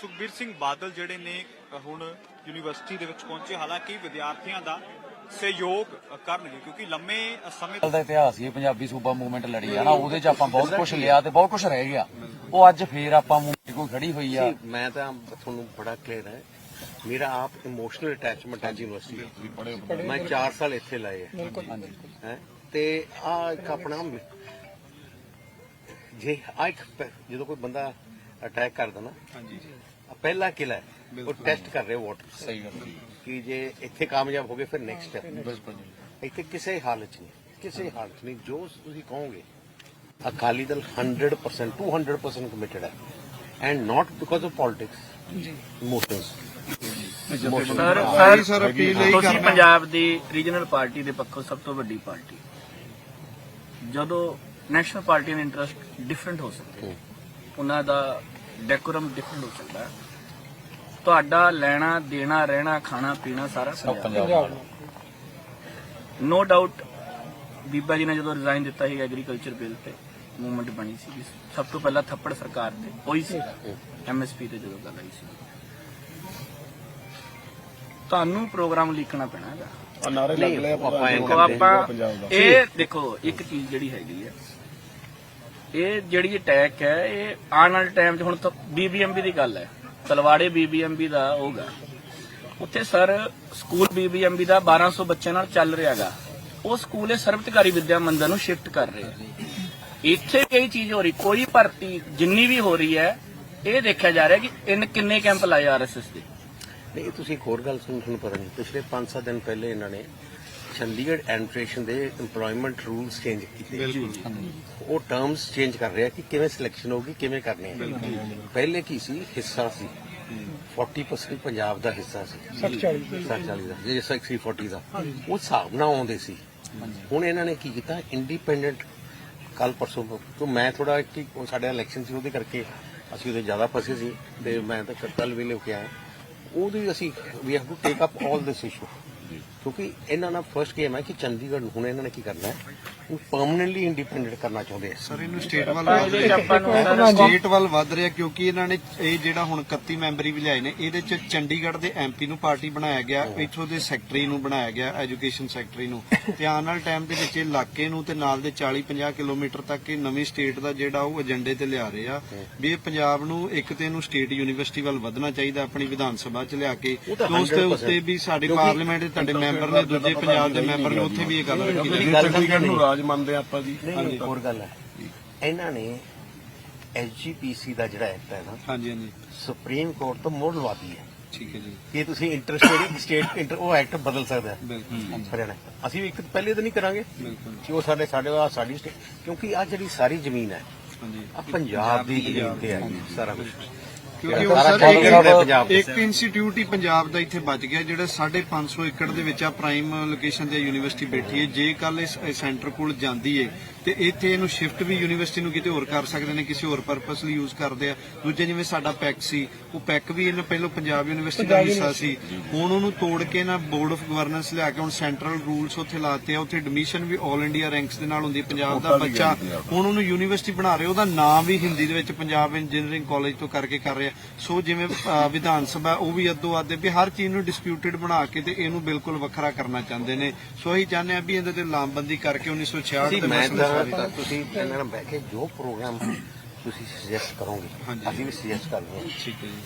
ਸੁਖਬੀਰ ਸਿੰਘ ਬਾਦਲ ਜਿਹੜੇ ਨੇ ਹੁਣ ਯੂਨੀਵਰਸਿਟੀ ਦੇ ਵਿੱਚ ਪਹੁੰਚੇ। ਹਾਲਾਂਕਿ ਵਿਦਿਆਰਥੀਆਂ ਦਾ ਸਹਿਯੋਗ ਕਰਨਗੇ ਕਿਉਂਕਿ ਲੰਮੇ ਸਮੇਂ ਦਾ ਇਤਿਹਾਸ ਹੀ ਪੰਜਾਬੀ ਸੂਬਾ ਮੂਵਮੈਂਟ ਲੜੀ ਆ ਨਾ ਉਹਦੇ 'ਚ ਆਪਾਂ ਬਹੁਤ ਕੁਝ ਲਿਆ ਤੇ ਬਹੁਤ ਕੁਝ ਰਹਿ ਗਿਆ। ਉਹ ਅੱਜ ਫੇਰ ਆਪਾਂ ਮੂਵਮੈਂਟ ਕੋਈ ਖੜੀ ਹੋਈ ਆ। ਮੈਂ ਤਾਂ ਤੁਹਾਨੂੰ ਬੜਾ ਕਲੀਅਰ ਹੈ ਮੇਰਾ ਆਪ ਇਮੋਸ਼ਨਲ ਅਟੈਚਮੈਂਟ ਹੈ ਯੂਨੀਵਰਸਿਟੀ ਮੈਂ 4 ਸਾਲ ਇੱਥੇ ਲਾਏ ਹੈਂ। ਤੇ ਆ ਇੱਕ ਆਪਣਾ ਜੇ ਆ ਇੱਕ ਪ- ਜਦੋਂ ਕੋਈ ਬੰਦਾ ਅਟੈਕ ਕਰਦਾ ਨਾ ਹਾਂਜੀ। ਪਹਿਲਾ ਕਿਲਾ ਹੈ। ਉਹ ਟੈਸਟ ਕਰ ਰਹੇ ਵਾਟਰ ਸਹੀ ਗੱਲ ਕਿ ਜੇ ਇੱਥੇ ਕਾਮਯਾਬ ਹੋ ਗਏ ਫਿਰ ਨੈਕਸਟ ਹੈ ਬਿਲਕੁਲ ਇੱਥੇ ਕਿਸੇ ਹਾਲਤ 'ਚ ਨਹੀਂ ਕਿਸੇ ਹਾਲਤ 'ਚ ਨਹੀਂ। ਜੋ ਤੁਸੀਂ ਕਹੋਗੇ ਅਕਾਲੀ ਦਲ 100% 200% ਕਮਿਟਡ ਹੈ। And not because of politics ਜੀ। Emotions sir sir sir appeal ਹੀ ਤੁਸੀਂ ਪੰਜਾਬ ਦੀ ਰੀਜਨਲ ਪਾਰਟੀ ਦੇ ਪੱਖੋਂ ਸਭ ਤੋਂ ਵੱਡੀ ਪਾਰਟੀ ਜਦੋਂ ਨੈਸ਼ਨਲ ਪਾਰਟੀਆਂ ਦੇ ਇੰਟਰਸਟ ਡਿਫਰੈਂਟ ਹੋ ਸਕਦੇ ਉਹਨਾਂ ਦਾ ਡੈਕੋਰਮ ਡਿਫਰੈਂਟ ਹੋ ਸਕਦਾ ਹੈ। ਤੁਹਾਡਾ ਲੈਣਾ ਦੇਣਾ ਰਹਿਣਾ ਖਾਣਾ ਪੀਣਾ ਸਾਰਾ ਪੰਜਾਬ। ਨੋ ਡਾਊਟ ਬੀਬਾ ਜੀ ਨੇ ਜਦੋਂ ਰਿਜ਼ਾਈਨ ਦਿੱਤਾ ਸੀ ਐਗਰੀਕਲਚਰ ਬਿੱਲ ਤੇ ਮੂਵਮੈਂਟ ਬਣੀ ਸੀ। ਸਭ ਤੋਂ ਪਹਿਲਾਂ ਥੱਪੜ ਸਰਕਾਰ ਤੇ ਉਹੀ ਸੀ। ਐਮਐਸਪੀ ਤੇ ਜਦੋਂ ਗੱਲ ਆਈ ਸੀ। ਤੁਹਾਨੂੰ ਪ੍ਰੋਗਰਾਮ ਲਿਖਣਾ ਪੈਣਾ ਹੈਗਾ। ਨਾਰੇ ਲੱਗ ਕਰਦੇ ਆਪਾਂ ਇਹ ਦੇਖੋ ਇੱਕ ਚੀਜ਼ ਜਿਹੜੀ ਹੈਗੀ ਹੈ ਇਹ ਜਿਹੜੀ ਅਟੈਕ ਹੈ, ਇਹ ਆਉਣ ਵਾਲੇ ਟਾਈਮ 'ਚ ਹੁਣ ਤਾਂ ਬੀਬੀਐਮਬੀ ਦੀ ਗੱਲ ਹੈ। ਤਲਵਾੜੇ ਬੀਬੀਐਮਬੀ ਦਾ ਹੋਗਾ ਉੱਥੇ ਸਰ ਸਕੂਲ ਬੀਬੀਐਮਬੀ ਦਾ 1200 ਬੱਚਿਆਂ ਨਾਲ ਚੱਲ ਰਿਹਾਗਾ ਉਹ ਸਕੂਲ ਇਹ ਸਰਵਤਕਾਰੀ ਵਿਦਿਆ ਮੰਦਰ ਨੂੰ ਸ਼ਿਫਟ ਕਰ ਰਹੇ ਆ ਇੱਥੇ ਕਈ ਚੀਜ਼ ਹੋ ਰਹੀ। ਕੋਈ ਭਰਤੀ ਜਿੰਨੀ ਵੀ ਹੋ ਰਹੀ ਹੈ, ਇਹ ਦੇਖਿਆ ਜਾ ਰਿਹਾ ਕਿ ਇਹਨ ਕਿੰਨੇ ਕੈਂਪ ਲਾਏ ਆਰਐਸਐਸ ਦੇ। ਨਹੀਂ, ਤੁਸੀਂ ਇੱਕ ਹੋਰ ਗੱਲ ਸੁਣ, ਤੁਹਾਨੂੰ ਪਤਾ ਨਹੀਂ, ਪਿਛਲੇ 5-7 ਦਿਨ ਪਹਿਲੇ ਇਹਨਾਂ ਨੇ ਚੰਡੀਗੜ੍ਹ ਐਡਮਿਨਿਸਟ੍ਰੇਸ਼ਨ ਦੇ EMPLOYMENT ਰੂਲਸ ਚੇਂਜ ਕੀਤੇ। ਉਹ ਟਰਮਸ ਚੇਂਜ ਕਰ ਰਿਹਾ ਕਿ ਕਿਵੇਂ ਸਿਲੈਕਸ਼ਨ ਹੋਗੀ ਕਿਵੇਂ ਕਰਨੀ ਹੈ। ਪਹਿਲੇ ਕੀ ਸੀ? ਹਿੱਸਾ ਸੀ। 40% ਪੰਜਾਬ ਦਾ ਹਿੱਸਾ ਸੀ। 60-40 40 ਦਾ। ਜੇ 60 40 ਦਾ। ਉਹ ਹਿਸਾਬ ਨਾਲ ਆਉਂਦੇ ਸੀ। ਹੁਣ ਇਹਨਾਂ ਨੇ ਕੀ ਕੀਤਾ? ਇੰਡੀਪੈਂਡੈਂਟ ਕੱਲ ਪਰਸੋਂ ਤੋਂ ਮੈਂ ਥੋੜਾ ਕਿ ਸਾਡੇ ਇਲੈਕਸ਼ਨ ਸੀ ਉਹਦੇ ਕਰਕੇ ਅਸੀਂ ਉਹਦੇ ਜ਼ਿਆਦਾ ਫਸੇ ਸੀ। ਤੇ ਮੈਂ ਤਾਂ ਕੱਲ ਵੀ ਲੈ ਕੇ ਆਇਆ। ਉਹਦੀ ਅਸੀਂ ਵੀ have to take up 올 this issue ਕਿਉਂਕਿ ਇਹਨਾਂ ਦਾ ਫਰਸਟ ਗੇਮ ਹੈ ਕਿ ਚੰਡੀਗੜ੍ਹ ਨੂੰ ਹੁਣ ਇਹਨਾਂ ਨੇ ਕੀ ਕਰਨਾ ਹੈ? ਉਹ ਪਰਮਨੈਂਟਲੀ ਇੰਡੀਪੈਂਡੈਂਟ ਕਰਨਾ ਚਾਹੁੰਦੇ ਆ। ਸਰ ਇਹਨੂੰ ਸਟੇਟ ਵੱਲ ਵੱਧ ਰਿਹਾ ਸਟੇਟ ਵੱਲ ਵੱਧ ਰਿਹਾ ਕਿਉਂਕਿ ਇਹਨਾਂ ਨੇ ਇਹ ਜਿਹੜਾ ਹੁਣ 31 ਮੈਂਬਰੀ ਵੀ ਲਿਆਏ ਨੇ ਇਹਦੇ ਚ ਚੰਡੀਗੜ੍ਹ ਦੇ ਐਮਪੀ ਨੂੰ ਪਾਰਟੀ ਬਣਾਇਆ ਗਿਆ ਇੱਥੋਂ ਦੇ ਸੈਕਟਰੀ ਨੂੰ ਬਣਾਇਆ ਗਿਆ ਐਜੂਕੇਸ਼ਨ ਸੈਕਟਰੀ ਨੂੰ। ਤੇ ਆਉਣ ਵਾਲੇ ਟਾਈਮ ਦੇ ਵਿੱਚ ਇਹ ਇਲਾਕੇ ਨੂੰ ਤੇ ਨਾਲ ਦੇ 40 50 ਕਿਲੋਮੀਟਰ ਤੱਕ ਇਹ ਨਵੀਂ ਸਟੇਟ ਦਾ ਜਿਹੜਾ ਉਹ ਏਜੰਡੇ ਤੇ ਲਿਆ ਰਹੇ ਆ ਵੀ ਇਹ ਪੰਜਾਬ ਨੂੰ ਇੱਕ ਤੇ ਇਹਨੂੰ ਸਟੇਟ ਯੂਨੀਵਰਸਿਟੀ ਵੱਲ ਵਧਣਾ ਚਾਹੀਦਾ ਆਪਣੀ ਵਿਧਾਨ ਸਭਾ ਚ ਲਿਆ ਕੇ ਤਾਂ ਤੇ ਉਸ 100% ਉੱਤੇ ਵੀ ਸਾਡੇ ਪਾਰਲੀਮੈਂਟ ਦੇ ਤੁਹਾਡੇ ਮੈਂਬਰ ਨੇ ਦੂਜੇ ਪੰਜਾਬ ਦੇ ਮੈਂਬਰ ਨੇ ਉੱਥੇ ਵੀ ਇਹ ਗੱਲ ਰੱਖੀ ਮੇਰੀ ਰਾਜ ਮੰਨਦੇ ਆਪਾਂ ਜੀ? ਨਹੀਂ ਹੋਰ ਗੱਲ ਹੈ। ਇਹਨਾਂ ਨੇ ਐਸਜੀਪੀਸੀ ਦਾ ਜਿਹੜਾ ਐਕਟ ਹੈ ਨਾ ਹਾਂਜੀ ਹਾਂਜੀ। ਸੁਪਰੀਮ ਕੋਰਟ ਤੋਂ ਮੋੜ ਲਵਾਦੀ ਹੈ। ਠੀਕ ਹੈ ਜੀ। ਕਿ ਤੁਸੀਂ ਇੰਟਰਸਟੇਟ ਸਟੇਟ ਉਹ ਐਕਟ ਬਦਲ ਸਕਦਾ ਹੈ। ਬਿਲਕੁਲ ਹਰਿਆਣਾ। ਅਸੀਂ ਵੀ ਇੱਕ ਪਹਿਲੇ ਤਾਂ ਨਹੀਂ ਕਰਾਂਗੇ ਬਿਲਕੁਲ। ਕਿ ਉਹ ਸਾਡੇ ਸਾਡੇ ਆ ਸਾਡੀ ਕਿਉਂਕਿ ਆ ਜਿਹੜੀ ਸਾਰੀ ਜ਼ਮੀਨ ਹੈ ਹਾਂਜੀ। ਆ ਪੰਜਾਬ ਦੀ ਜ਼ਮੀਨ ਤੇ ਹੈ ਸਾਰਾ ਕੁਝ ਕਿਉਂਕਿ ਉਹ ਸਾਰਾ ਇੱਕ- ਕਰਦੇ ਪੰਜਾਬ ਦੇ। ਇੱਕ ਇੰਸਟੀਚਿਊਟ ਹੀ ਪੰਜਾਬ ਦਾ ਇੱਥੇ ਬਚ ਗਿਆ ਜਿਹੜਾ 550 ਏਕੜ ਦੇ ਵਿੱਚ ਆ ਪ੍ਰਾਈਮ ਲੋਕੇਸ਼ਨ ਤੇ ਯੂਨੀਵਰਸਿਟੀ ਬੈਠੀ ਹੈ। ਜੇ ਕੱਲ ਇਸ ਸੈਂਟਰ ਕੋਲ ਜਾਂਦੀ ਹੈ ਤੇ ਇੱਥੇ ਇਹਨੂੰ ਸ਼ਿਫਟ ਵੀ ਯੂਨੀਵਰਸਿਟੀ ਨੂੰ ਕਿਤੇ ਹੋਰ ਕਰ ਸਕਦੇ ਨੇ ਕਿਸੇ ਹੋਰ ਪਰਪਸ ਲਈ ਯੂਜ਼ ਕਰਦੇ ਆ। ਦੂਜੇ ਜਿਵੇਂ ਸਾਡਾ ਪੈਕ ਸੀ ਉਹ ਪੈਕ ਵੀ ਇਹਨਾਂ ਪਹਿਲਾਂ ਪੰਜਾਬ ਯੂਨੀਵਰਸਿਟੀ ਦਾ ਹਿੱਸਾ ਸੀ। ਹੁਣ ਉਹਨੂੰ ਤੋੜ ਕੇ ਨਾ ਬੋਰਡ ਆਫ ਗਵਰਨੈਂਸ ਲਿਆ ਕੇ ਹੁਣ ਸੈਂਟਰਲ ਰੂਲਸ ਉੱਥੇ ਲਾਤੇ ਆ। ਉੱਥੇ ਐਡਮਿਸ਼ਨ ਵੀ 올 ਇੰਡੀਆ ਰੈਂਕਸ ਦੇ ਨਾਲ ਹੁੰਦੀ ਹੈ ਪੰਜਾਬ ਦਾ ਬੱਚਾ। ਹੁਣ ਉਹਨੂੰ ਯੂਨੀਵਰਸਿਟੀ ਬਣਾ ਰਹੇ ਉਹਦਾ ਨਾਮ ਵੀ ਹਿੰਦੀ ਦੇ ਵਿੱਚ ਪੰਜਾਬ ਇੰਜੀਨੀਅਰਿੰਗ ਕਾਲਜ ਤੋਂ ਕਰਕੇ ਕਰ ਰਿਹਾ। ਸੋ ਜਿਵੇਂ ਵਿਧਾਨ ਸਭਾ ਉਹ ਵੀ ਅੱਧੋ ਅੱਧ ਵੀ ਹਰ ਚੀਜ਼ ਨੂੰ ਡਿਸਪਿਊਟਡ ਬਣਾ ਕੇ ਤੇ ਇਹਨੂੰ ਬਿਲਕੁਲ ਵੱਖਰਾ ਕਰਨਾ ਚਾਹੁੰਦੇ ਨੇ। ਸੋ ਅਸੀਂ ਚਾਹੁੰਦੇ ਆ ਵੀ ਇਹਦੇ ਤੇ ਲਾਮਬੰਦੀ ਕਰਕੇ 1966 ਦੇ ਮਸਲੇ ਤੁਸੀਂ ਇਹਨਾਂ ਨਾਲ ਬਹਿ ਕੇ ਜੋ ਪ੍ਰੋਗਰਾਮ ਤੁਸੀਂ ਸੁਜੈਸਟ ਕਰੋਗੇ। ਅਸੀਂ ਵੀ ਸੁਜੈਸਟ ਕਰਦੇ ਹਾਂ ਠੀਕ ਹੈ ਜੀ।